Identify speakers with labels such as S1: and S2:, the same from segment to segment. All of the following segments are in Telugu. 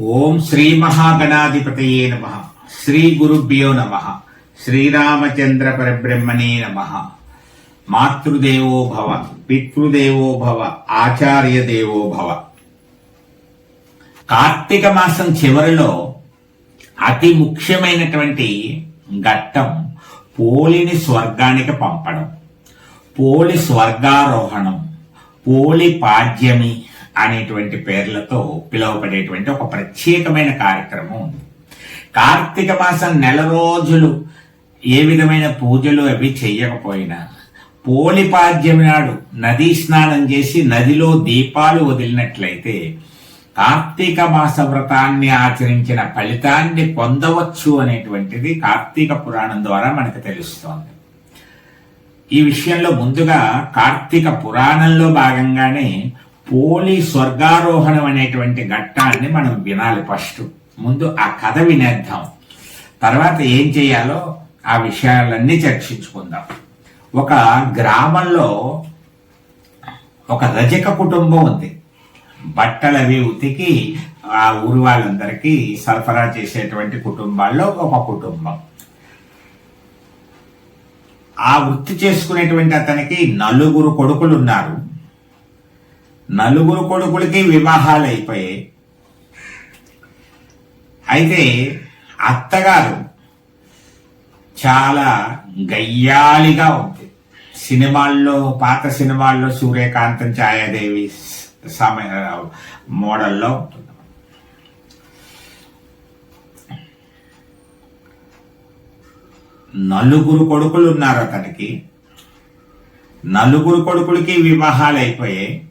S1: ఓం శ్రీ మహాగణాధిపతయే నమ. శ్రీ గురుభ్యో నమ. శ్రీరామచంద్ర పరబ్రహ్మణే నమ. మాతృదేవో భవ పితృదేవో భవ ఆచార్య దేవో భవ. కార్తీక మాసం చివరిలో అతి ముఖ్యమైనటువంటి ఘట్టం పోలిని స్వర్గానికి పంపడం. పోలి స్వర్గారోహణం పోలి పాడ్యమి అనేటువంటి పేర్లతో పిలువబడేటువంటి ఒక ప్రత్యేకమైన కార్యక్రమం ఉంది. కార్తీక మాసం నెల రోజులు ఏ విధమైన పూజలు అవి చేయకపోయినా పోలిపాద్యమి నాడు నదీ స్నానం చేసి నదిలో దీపాలు వదిలినట్లయితే కార్తీక మాస వ్రతాన్ని ఆచరించిన ఫలితాన్ని పొందవచ్చు అనేటువంటిది కార్తీక పురాణం ద్వారా మనకు తెలుస్తోంది. ఈ విషయంలో ముందుగా కార్తీక పురాణంలో భాగంగానే పోలి స్వర్గారోహణం అనేటువంటి ఘట్టాన్ని మనం వినాలి ఫస్ట్. ముందు ఆ కథ వినేద్దాం. తర్వాత ఏం చేయాలో ఆ విషయాలన్నీ చర్చించుకుందాం. ఒక గ్రామంలో ఒక రజక కుటుంబం ఉంది. బట్టలు అవి ఉతికి ఆ ఊరు వాళ్ళందరికీ సరఫరా చేసేటువంటి కుటుంబాల్లో ఒక కుటుంబం. ఆ వృత్తి చేసుకునేటువంటి అతనికి నలుగురు కొడుకులు ఉన్నారు నలుగురు కొడుకులకి వివాహాలు అయిపోయాయి అయితే అత్తగారు చాలా గయ్యాళిగా ఉంది. సినిమాల్లో పాత సినిమాల్లో సూర్యకాంతం ఛాయాదేవి సమయ మోడల్లో ఉంటుంది. నలుగురు కొడుకులు ఉన్నారు అతనికి. నలుగురు కొడుకులకి వివాహాలు అయిపోయాయి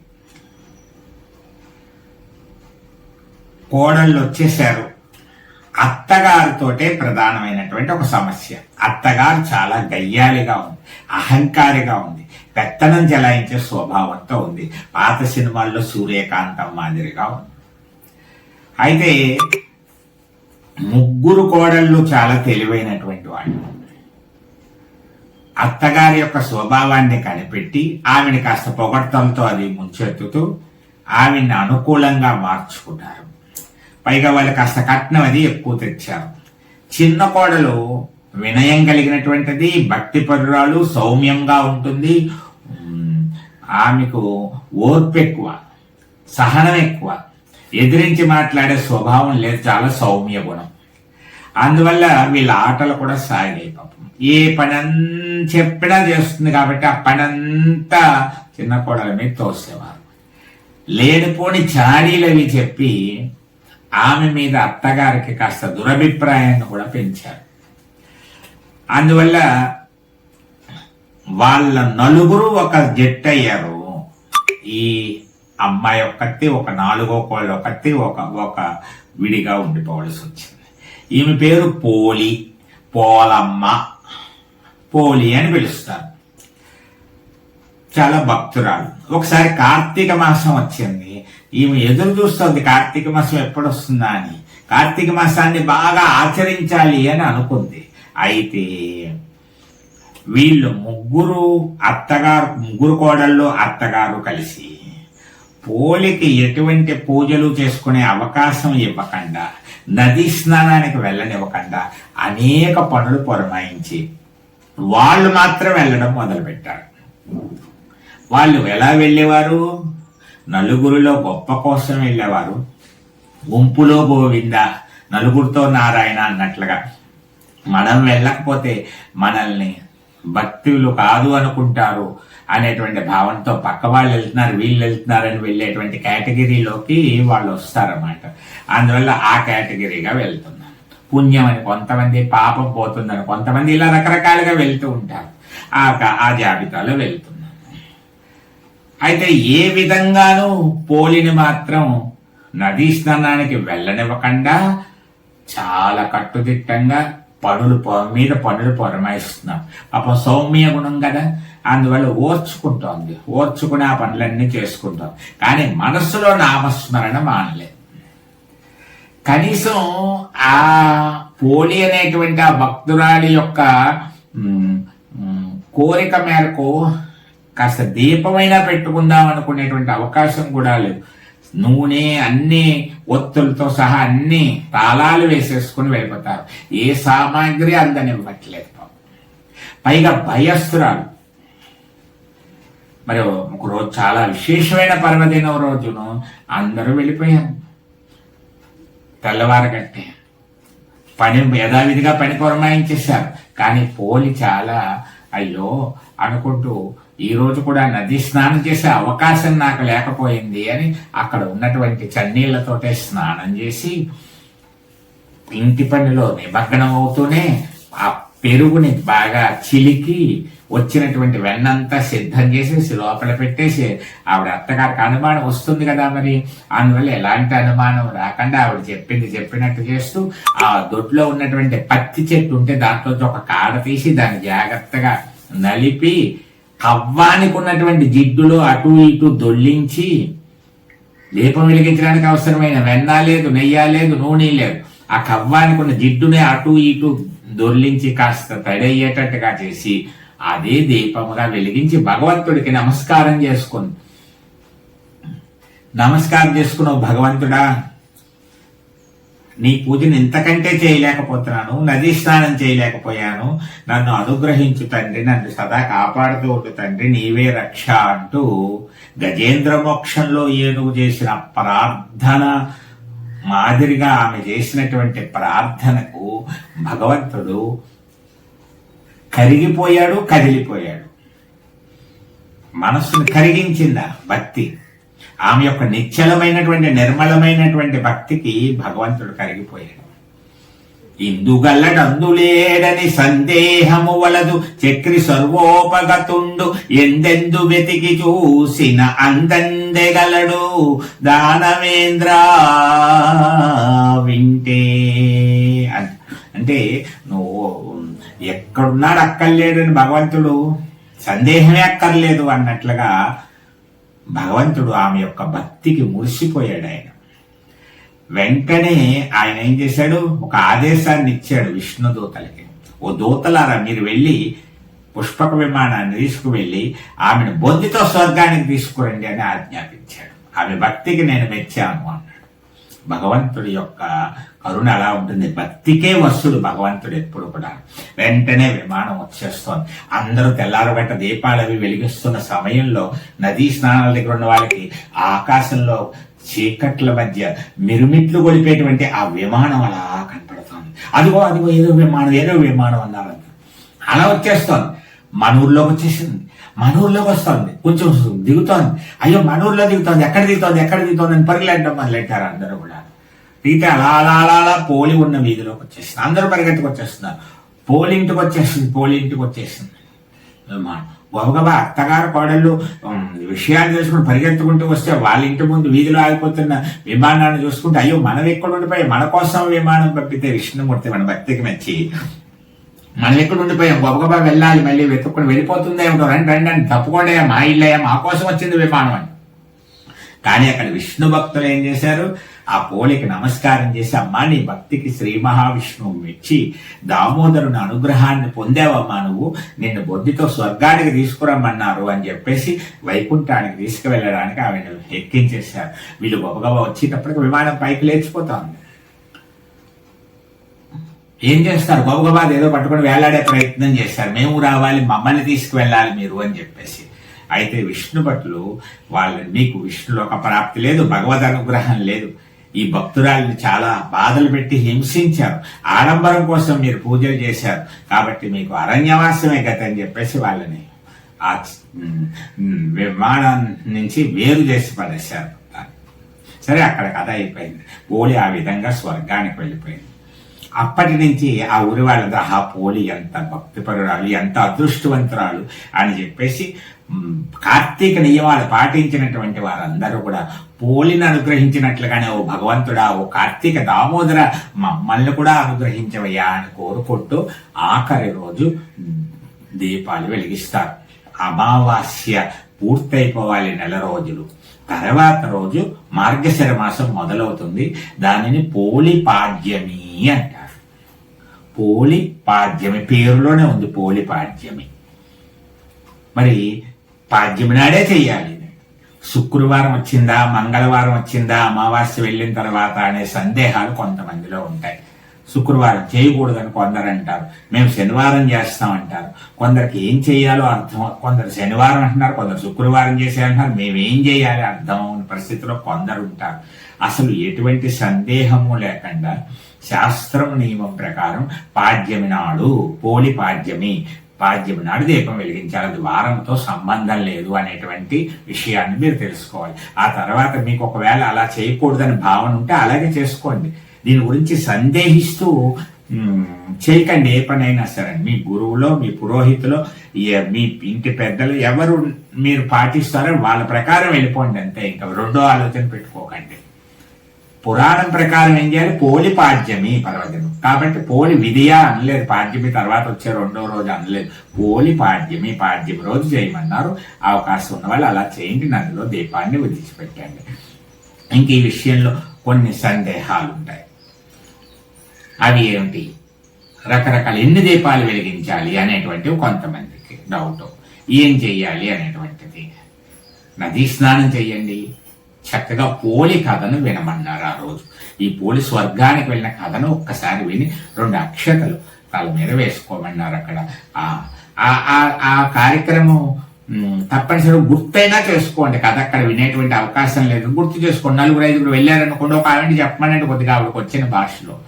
S1: కోడళ్ళు వచ్చేసారు అత్తగారితోటే ప్రధానమైనటువంటి ఒక సమస్య. అత్తగారు చాలా గయ్యాలిగా ఉంది అహంకారిగా ఉంది పెత్తనం చెలాయించే స్వభావంతో ఉంది పాత సినిమాల్లో సూర్యకాంతం మాదిరిగా ఉంది. అయితే ముగ్గురు కోడళ్ళు చాలా తెలివైనటువంటి వాళ్ళు. అత్తగారి యొక్క స్వభావాన్ని కనిపెట్టి ఆమెను కాస్త పొగడ్తంతో అది ముంచెత్తుతూ ఆమెను అనుకూలంగా మార్చుకున్నారు. పైగా వాళ్ళు కాస్త కట్నం అది ఎక్కువ తెచ్చారు. చిన్న కోడలు వినయం కలిగినటువంటిది భక్తి పరురాలు సౌమ్యంగా ఉంటుంది. ఆమెకు ఓర్పు ఎక్కువ సహనం ఎక్కువ. ఎదిరించి మాట్లాడే స్వభావం లేదు చాలా సౌమ్య గుణం. అందువల్ల వీళ్ళ ఆటలు కూడా సాగాయి పాపం. ఏ పని చెప్పినా చేస్తుంది కాబట్టి ఆ పనంతా చిన్న కోడల మీద తోసేవారు. లేనిపోని చాడీలవి చెప్పి ఆమె మీద అత్తగారికి కాస్త దురభిప్రాయాన్ని కూడా పెంచారు. అందువల్ల వాళ్ళ నలుగురు ఒక జట్టు అయ్యారు ఈ అమ్మాయి ఒక్కటి ఒక నాలుగో కోళ్ళు ఒకటి ఒక ఒక విడిగా ఉండిపోవలసి వచ్చింది. ఈమె పేరు పోలి పోలమ్మ. పోలి అని పిలుస్తారు. చాలా భక్తురాలు. ఒకసారి కార్తీక మాసం వచ్చింది. ఈమె ఎదురు చూస్తుంది. కార్తీక మాసం ఎప్పుడు వస్తుందా అని. కార్తీక మాసాన్ని బాగా ఆచరించాలి అని అనుకుంది. అయితే వీళ్ళు ముగ్గురు అత్తగారు ముగ్గురు కోడళ్ళు అత్తగారు కలిసి పోలికి ఎటువంటి పూజలు చేసుకునే అవకాశం ఇవ్వకుండా నదీ స్నానానికి వెళ్ళనివ్వకుండా అనేక పనులు పురమాయించి వాళ్ళు మాత్రం వెళ్ళడం మొదలుపెట్టారు. వాళ్ళు ఎలా వెళ్ళేవారు? నలుగురిలో గొప్ప కోసం వెళ్ళేవారు. గుంపులో గోవింద నలుగురితో నారాయణ అన్నట్లుగా. మనం వెళ్ళకపోతే మనల్ని భక్తులు కాదు అనుకుంటారు అనేటువంటి భావంతో పక్క వాళ్ళు వెళ్తున్నారు వీళ్ళు వెళ్తున్నారని వెళ్ళేటువంటి కేటగిరీలోకి వాళ్ళు వస్తారన్నమాట. అందువల్ల ఆ కేటగిరీగా వెళ్తున్నారు. పుణ్యం అని కొంతమంది పాపం పోతుందని కొంతమంది ఇలా రకరకాలుగా వెళ్తూ ఉంటారు. ఆ ఆ జాబితాలో వెళ్తున్నారు అయితే ఏ విధంగానూ పోలిని మాత్రం నదీ స్నానానికి వెళ్ళనివ్వకుండా చాలా కట్టుదిట్టంగా పనులు మీద పనులు పొరమాయిస్తున్నాం. పాపం సౌమ్య గుణం కదా. అందువల్ల ఓర్చుకుంటోంది. ఓర్చుకుని ఆ పనులన్నీ చేసుకుంటాం కానీ మనసులో నామస్మరణ మానలేదు కనీసం ఆ పోలి అనేటువంటి ఆ భక్తురాలి యొక్క కోరిక మేరకు కాస్త దీపమైనా పెట్టుకుందాం అనుకునేటువంటి అవకాశం కూడా లేదు. నూనె అన్ని ఒత్తులతో సహా అన్ని తాళాలు వేసేసుకుని వెళ్ళిపోతారు. ఏ సామాగ్రి అందనివ్వట్లేదు పైగా భయస్తురాలు మరి ఒక రోజు చాలా విశేషమైన పర్వదినం రోజును అందరూ వెళ్ళిపోయారు. తెల్లవారగట్టే పని యథావిధిగా పని పురమాయించేశారు. కానీ పోలి చాలా అయ్యో అనుకుంటూ ఈరోజు కూడా నది స్నానం చేసే అవకాశం నాకు లేకపోయింది అని అక్కడ ఉన్నటువంటి చన్నీళ్ళతోటే స్నానం చేసి ఇంటి పనిలో నిమగ్నం అవుతూనే ఆ పెరుగుని బాగా చిలికి వచ్చినటువంటి వెన్నంతా సిద్ధం చేసేసి లోపల పెట్టేసి ఆవిడ అత్తగారికి అనుమానం వస్తుంది కదా మరి. అందువల్ల ఎలాంటి అనుమానం రాకుండా ఆవిడ చెప్పింది చెప్పినట్టు చేస్తూ ఆ దొడ్లో ఉన్నటువంటి పత్తి చెట్టు ఉంటే దాంట్లో ఒక కాడ తీసి దాన్ని జాగ్రత్తగా నలిపి కవ్వానికి ఉన్నటువంటి జిడ్డులో అటు ఇటు దొల్లించి దీపం వెలిగించడానికి అవసరమైన వెన్న లేదు నెయ్య లేదు నూనె లేదు. ఆ కవ్వానికి ఉన్న జిడ్డునే అటు ఇటు దొర్లించి కాస్త తడయ్యేటట్టుగా చేసి అదే దీపముగా వెలిగించి భగవంతుడికి నమస్కారం చేసుకుంది నమస్కారం చేసుకున్నావు భగవంతుడా నీ పూజను ఇంతకంటే చేయలేకపోతున్నాను నదీ స్నానం చేయలేకపోయాను నన్ను అనుగ్రహించు తండ్రి నన్ను సదా కాపాడుతూ ఉండు తండ్రి నీవే రక్ష అంటూ గజేంద్ర మోక్షంలో ఏనుగు చేసిన ప్రార్థన మాదిరిగా ఆమె చేసినటువంటి ప్రార్థనకు భగవంతుడు కరిగిపోయాడు కదిలిపోయాడు. మనస్సును కరిగించిందా? భక్తి. ఆమె యొక్క నిశ్చలమైనటువంటి నిర్మలమైనటువంటి భక్తికి భగవంతుడు కరిగిపోయాడు. ఇందుగల్లడందులేడని సందేహము వలదు చక్రి సర్వోపగతుండు ఎందెందు వెతికి చూసిన అందందెగలడు దానవేంద్ర వింటే అంటే నువ్వు ఎక్కడున్నాడు అక్కర్లేడని భగవంతుడు సందేహమే అక్కర్లేదు అన్నట్లుగా భగవంతుడు ఆమె యొక్క భక్తికి మురిసిపోయాడు ఆయన. వెంటనే ఆయన ఏం చేశాడు? ఒక ఆదేశాన్ని ఇచ్చాడు విష్ణు దూతలకి. ఓ దూతలారా మీరు వెళ్ళి పుష్పక విమానాన్ని తీసుకువెళ్ళి ఆమెను బొద్దితో స్వర్గానికి తీసుకురండి అని ఆజ్ఞాపించాడు. ఆమె భక్తికి నేను మెచ్చాను అన్నాడు. భగవంతుడి యొక్క కరుణ అలా ఉంటుంది. భక్తికే వస్తుడు భగవంతుడు ఎప్పుడు కూడా వెంటనే విమానం వచ్చేస్తోంది. అందరూ తెల్లారబెట్ట దీపాలు అవి వెలిగిస్తున్న సమయంలో నదీ స్నానాల దగ్గర ఉన్న వాళ్ళకి ఆకాశంలో చీకట్ల మధ్య మిరుమిట్లు కొలిపేటువంటి ఆ విమానం అలా కనపడుతోంది. అదిగో అదిగో ఏదో విమానం ఏదో విమానం అన్నారు అలా వచ్చేస్తోంది. మన ఊర్లోకి వచ్చేసింది. మన ఊర్లోకి వస్తుంది. కొంచెం దిగుతోంది. అయ్యో మన ఊర్లో దిగుతోంది. ఎక్కడ దిగుతోంది? ఎక్కడ దిగుతోంది? అని పరిగెట్టడం మొదలెట్టారు అందరూ కూడా. దిగితే అలా అలా అలా అలా పోలి ఉన్న వీధిలోకి వచ్చేసింది. అందరూ పరిగెత్తుకు వచ్చేస్తున్నారు. పోలింటికి వచ్చేసింది పోలింటికి వచ్చేసింది. విమానం గబగబా అత్తగారు కోడళ్ళు విషయాలు తెలుసుకుని పరిగెత్తుకుంటూ వస్తే వాళ్ళ ఇంటి ముందు వీధిలో ఆగిపోతున్న విమానాన్ని చూసుకుంటే అయ్యో మనం ఎక్కడ ఉండిపోయి? మన కోసం విమానం పంపితే విష్ణుమూర్తి మన భక్తికి మెచ్చి మనం ఎక్కడ ఉండిపోయాం? గబగబా వెళ్ళాలి మళ్ళీ వెతుక్కుని వెళ్ళిపోతుందేమో రండి రండి అని తప్పకుండా మా ఇల్లయ్యా మా కోసం వచ్చింది విమానం అని. కానీ అక్కడ విష్ణు భక్తులు ఏం చేశారు? ఆ పోలికి నమస్కారం చేసి అమ్మా నీ భక్తికి శ్రీ మహావిష్ణువు మెచ్చి దామోదరుని అనుగ్రహాన్ని పొందావమ్మా నువ్వు. నిన్ను బొద్దితో స్వర్గానికి తీసుకురమ్మన్నారు అని చెప్పేసి వైకుంఠానికి తీసుకువెళ్ళడానికి ఆమెను ఎక్కించేశారు. వీళ్ళు గొప్పగా వచ్చేటప్పటికి విమానం పైకి లేచిపోతుంది. ఏం చేస్తారు? గొప్పగా ఏదో పట్టుకొని వేలాడే ప్రయత్నం చేస్తారు మేము రావాలి మమ్మల్ని తీసుకువెళ్ళాలి మీరు అని చెప్పేసి. అయితే విష్ణు భట్లు వాళ్ళ మీకు విష్ణులోక ప్రాప్తి లేదు భగవద్ అనుగ్రహం లేదు. ఈ భక్తురాలిని చాలా బాధలు పెట్టి హింసించారు. ఆడంబరం కోసం మీరు పూజలు చేశారు. కాబట్టి మీకు అరణ్యవాసమే గత అని చెప్పేసి వాళ్ళని ఆ విమానం నుంచి వేరు చేసి పడేశారు. సరే అక్కడ కథ అయిపోయింది. పోలి ఆ విధంగా స్వర్గానికి వెళ్ళిపోయింది. అప్పటి నుంచి ఆ ఊరి వాళ్ళందరూ ఆ పోలి ఎంత భక్తిపరురాలు ఎంత అదృష్టవంతురాలు అని చెప్పేసి కార్తీక నియమాలు పాటించినటువంటి వారందరూ కూడా పోలిని అనుగ్రహించినట్లుగానే ఓ భగవంతుడా ఓ కార్తీక దామోదర మమ్మల్ని కూడా అనుగ్రహించవయ్యా అని కోరుకుంటూ ఆఖరి రోజు దీపాలు వెలిగిస్తారు. అమావాస్య పూర్తయిపోవాలి నెల రోజులు. తర్వాత రోజు మార్గశిర మాసం మొదలవుతుంది. దానిని పోలి పాడ్యమి అంటారు. పోలి పాడ్యమి పేరులోనే ఉంది పోలి పాడ్యమి. మరి పాడ్యమి నాడే చెయ్యాలి. శుక్రవారం వచ్చిందా మంగళవారం వచ్చిందా అమావాస్య వెళ్ళిన తర్వాత అనే సందేహాలు కొంతమందిలో ఉంటాయి. శుక్రవారం చేయకూడదని కొందరు అంటారు. మేము శనివారం చేస్తామంటారు. కొందరికి ఏం చేయాలో అర్థం కొందరు శనివారం అంటున్నారు కొందరు శుక్రవారం చేసేయంటున్నారు మేము ఏం చేయాలి అర్థం అవని పరిస్థితిలో కొందరు ఉంటారు. అసలు ఎటువంటి సందేహము లేకుండా శాస్త్రం నియమం ప్రకారం పాడ్యమి నాడు పోలి పాడ్యమి పాద్యం నాడు దీపం వెలిగించాలి. అది వారంతో సంబంధం లేదు అనేటువంటి విషయాన్ని మీరు తెలుసుకోవాలి. ఆ తర్వాత మీకు ఒకవేళ అలా చేయకూడదని భావన ఉంటే అలాగే చేసుకోండి. దీని గురించి సందేహిస్తూ చేయకండి ఏ పనైనా సరే. మీ గురువులో మీ పురోహితులో మీ ఇంటి పెద్దలు ఎవరు మీరు పాటిస్తారో వాళ్ళ ప్రకారం వెళ్ళిపోండి అంతే. ఇంకా రెండో ఆలోచన పెట్టుకోకండి. పురాణం ప్రకారం ఏం చేయాలి? పోలి పాడ్యమి పర్వదినం. కాబట్టి పోలి విధియ అనలేదు. పాడ్యమి తర్వాత వచ్చే రెండో రోజు అనలేదు. పోలి పాడ్యమి పాడ్యమి రోజు చేయమన్నారు. అవకాశం ఉన్న వాళ్ళు అలా చేయండి. నదిలో దీపాన్ని విడిచిపెట్టండి. ఇంక ఈ విషయంలో కొన్ని సందేహాలు ఉంటాయి. అవి ఏమిటి? రకరకాల ఎన్ని దీపాలు వెలిగించాలి అనేటువంటివి కొంతమందికి డౌట్ ఏం చెయ్యాలి అనేటువంటిది. నదీ స్నానం చెయ్యండి చక్కగా పోలి కథను వినమన్నారు ఆ రోజు. ఈ పోలి స్వర్గానికి వెళ్ళిన కథను ఒక్కసారి విని రెండు అక్షతలు తల మీద వేసుకోమన్నారు అక్కడ. ఆ ఆ- ఆ- కార్యక్రమం తప్పనిసరి తప్పనిసరిగా గుర్తైనా చేసుకోండి. కథ అక్కడ వినేటువంటి అవకాశం లేదు. గుర్తు చేసుకోండి. నలుగురు ఐదుగురు వెళ్ళారనుకోండి ఒక ఆవిడ చెప్పమనండి కొద్దిగా ఆవిడకి వచ్చిన భాషలో.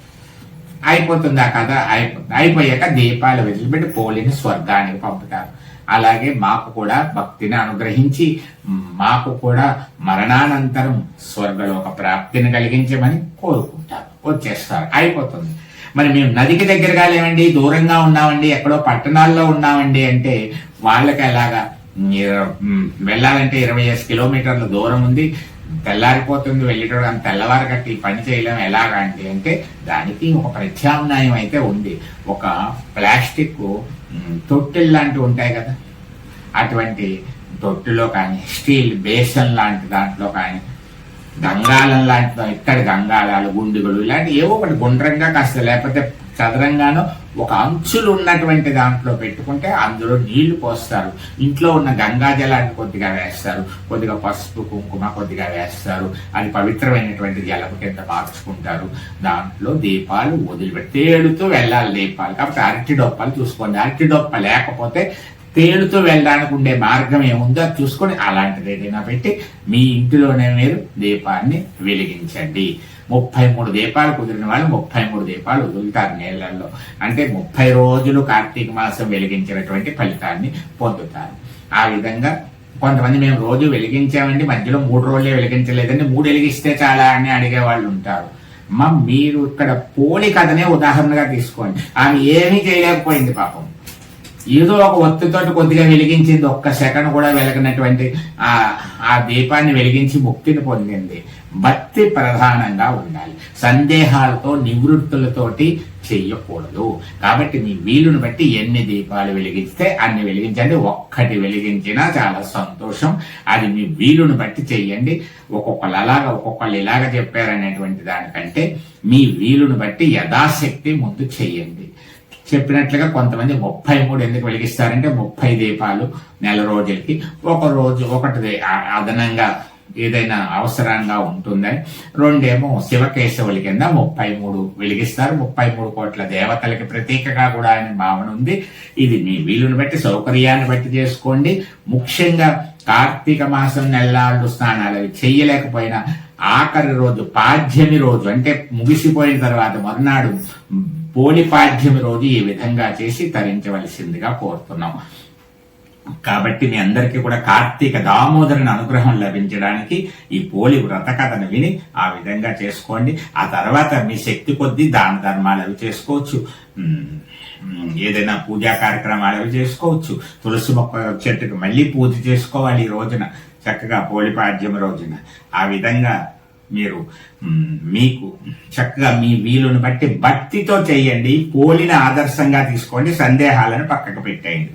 S1: అయిపోతుంది ఆ కథ. అయిపోతుంది అయిపోయాక దీపాలు వదిలిపెట్టి పోలిని స్వర్గానికి పంపుతారు. అలాగే మాకు కూడా భక్తిని అనుగ్రహించి మాకు కూడా మరణానంతరం స్వర్గలోక ప్రాప్తిని కలిగించమని కోరుకుంటారు. వచ్చేస్తారు. అయిపోతుంది. మరి మేము నదికి దగ్గరగా లేవండి దూరంగా ఉన్నామండి ఎక్కడో పట్టణాల్లో ఉన్నామండి అంటే వాళ్ళకి ఎలాగా? వెళ్ళాలంటే ఇరవై ఐదు కిలోమీటర్ల దూరం ఉంది తెల్లారిపోతుంది వెళ్ళేటప్పుడు అంత తెల్లవారు కట్టి ఈ పని చేయడం ఎలాగా అంటే అంటే దానికి ఒక ప్రత్యామ్నాయం అయితే ఉంది. ఒక ప్లాస్టిక్ తొట్టెలు లాంటివి ఉంటాయి కదా. అటువంటి తొట్టులో కానీ స్టీల్ బేసన్ లాంటి దాంట్లో కానీ గంగాళం లాంటి ఇక్కడ గంగాళాలు గుండుగలు ఇలాంటి ఏవో ఒకటి గుండ్రంగా కాస్త లేకపోతే చదరంగానో ఒక అంచులు ఉన్నటువంటి దాంట్లో పెట్టుకుంటే అందులో నీళ్ళు పోస్తారు. ఇంట్లో ఉన్న గంగా జలాన్ని కొద్దిగా వేస్తారు. కొద్దిగా పసుపు కుంకుమ కొద్దిగా వేస్తారు. అది పవిత్రమైనటువంటి జలం కింద మార్చుకుంటారు. దాంట్లో దీపాలు వదిలిపెట్టి తేలుతూ వెళ్ళాలి దీపాలు. కాబట్టి అరటి డొప్పలు చూసుకోండి. అరటి డొప్ప లేకపోతే తేలుతూ వెళ్ళడానికి ఉండే మార్గం ఏముందో అది చూసుకొని అలాంటిది ఏదైనా పెట్టి మీ ఇంటిలోనే మీరు దీపాన్ని వెలిగించండి. ముప్పై మూడు దీపాలు కుదిరిన వాళ్ళు ముప్పై మూడు దీపాలు వదులుతారు నీళ్ళల్లో. అంటే ముప్పై రోజులు కార్తీక మాసం వెలిగించినటువంటి ఫలితాన్ని పొందుతారు. ఆ విధంగా కొంతమంది మేము రోజు వెలిగించామండి మధ్యలో మూడు రోజులే వెలిగించలేదండి మూడు వెలిగిస్తే చాలా అని అడిగే వాళ్ళు ఉంటారు. అమ్మ మీరు ఇక్కడ పోలి కథనే ఉదాహరణగా తీసుకోండి. ఆమె ఏమీ చేయలేకపోయింది పాపం. ఏదో ఒక ఒత్తితోటి కొద్దిగా వెలిగించింది ఒక్క సెకండ్ కూడా వెలగనటువంటి ఆ ఆ దీపాన్ని వెలిగించి ముక్తిని పొందింది. భక్తి ప్రధానంగా ఉండాలి. సందేహాలతో నివృత్తులతోటి చెయ్యకూడదు. కాబట్టి మీ వీలుని బట్టి ఎన్ని దీపాలు వెలిగిస్తే అన్ని వెలిగించండి. ఒక్కటి వెలిగించినా చాలా సంతోషం. అది మీ వీలుని బట్టి చెయ్యండి. ఒక్కొక్కరు అలాగా ఒక్కొక్కళ్ళు ఇలాగ చెప్పారనేటువంటి దానికంటే మీ వీలుని బట్టి యథాశక్తి ముందు చెయ్యండి. చెప్పినట్లుగా కొంతమంది ముప్పై మూడు ఎందుకు వెలిగిస్తారంటే ముప్పై దీపాలు నెల రోజులకి. ఒక రోజు ఒకటి అదనంగా ఏదైనా అవసరంగా ఉంటుందని రెండేమో శివకేశవుల కింద ముప్పై మూడు వెలిగిస్తారు. ముప్పై మూడు కోట్ల దేవతలకి ప్రతీకగా కూడా ఆయన భావన ఉంది. ఇది మీ వీలుని బట్టి సౌకర్యాన్ని బట్టి చేసుకోండి. ముఖ్యంగా కార్తీక మాసం నెల్లాళ్ళు స్నానాలు అవి చెయ్యలేకపోయినా ఆఖరి రోజు పాడ్యమి రోజు అంటే ముగిసిపోయిన తర్వాత మరునాడు పోలి పాడ్యమి రోజు ఈ విధంగా చేసి తరించవలసిందిగా కోరుతున్నాం. కాబట్టి మీ అందరికీ కూడా కార్తీక దామోదరుని అనుగ్రహం లభించడానికి ఈ పోలి వ్రత కథను విని ఆ విధంగా చేసుకోండి. ఆ తర్వాత మీ శక్తి కొద్దీ దాన ధర్మాలు అవి చేసుకోవచ్చు. ఏదైనా పూజా కార్యక్రమాలు అవి చేసుకోవచ్చు. తులసి మొక్క చెట్టుకు మళ్ళీ పూజ చేసుకోవాలి ఈ రోజున. చక్కగా పోలిపాడ్యం రోజున. ఆ విధంగా మీరు మీకు చక్కగా మీ వీలుని బట్టి భక్తితో చేయండి. పోలిన ఆదర్శంగా తీసుకోండి. సందేహాలను పక్కకు పెట్టేయండి.